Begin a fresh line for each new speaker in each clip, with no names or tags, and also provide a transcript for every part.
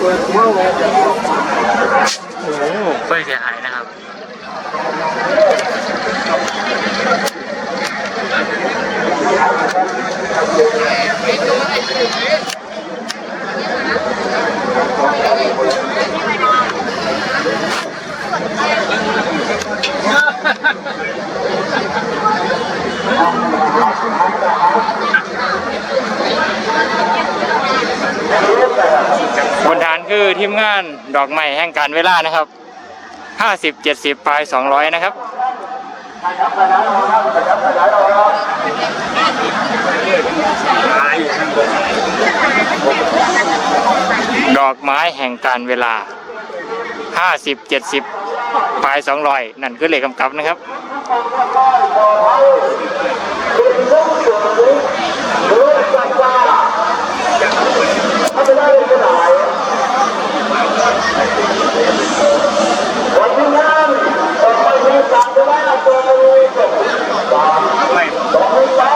โอ้ไฟเสียหายนะครับ คือทีมงานดอกไม้แห่งการเวลานะครับห้าสิบเจ็ดสิบปลายสองร้อยนะครับดอกไม้แห่งการเวลาห้าสิบเจ็ดสิบปลายสองร้อยนั่นคือเลขกำกับนะครับ
วันที่งานออกไปมีการจะได้ตัวลุยกับสองมือตา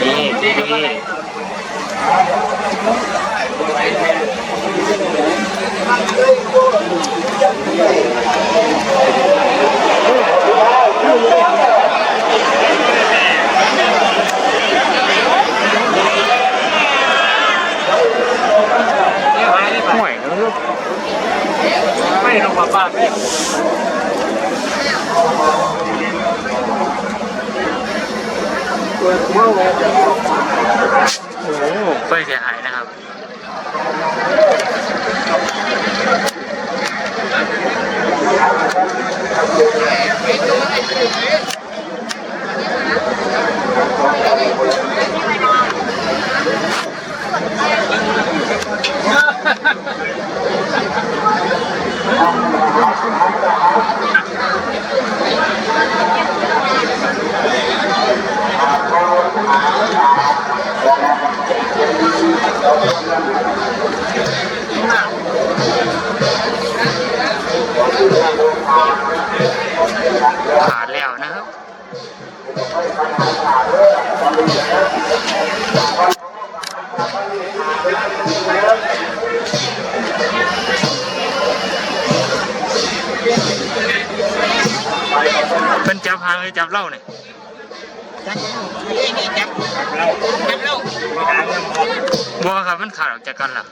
นี่นี่ห่วยนะลูก
ไม่ลงมา บ้านโอ้
โอ้ไฟเสียหายนะครับผ่านแล้ วนะครับเป็นจับหางหรือจับเหล่าเนี่ย
จับเล่า
บัวครับมันขาดออกจากกันเหรอ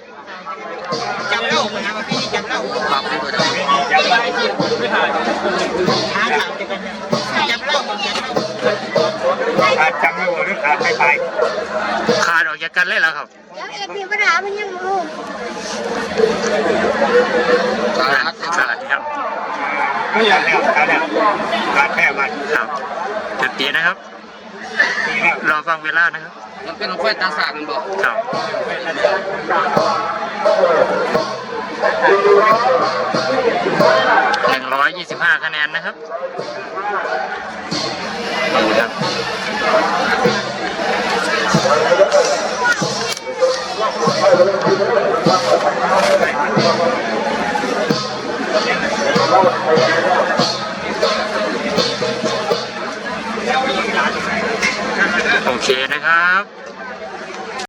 จับเล่ามันนะพี่จับเล่า
ปรับไปหมดแล้ว
จับเล่าไม่หายหา ขา
ดไปไป
ขาดออกจากกันเลยเหรอครับ
แล้วเอ็ดมีปัญหามันยังรู้
ขาดขาดครับ
ไม่อยากแล้วขาดเนี่ยขาดแค่มัน
ครับจุดตีนะครับ
ปีแล้ว
รอฟังเวลานะครับ
มันเป็นไฟตาสากมันบอก
ครับหนึ่งร้อยยี่สิบห้าคะแนนนะครับ เคนะครับ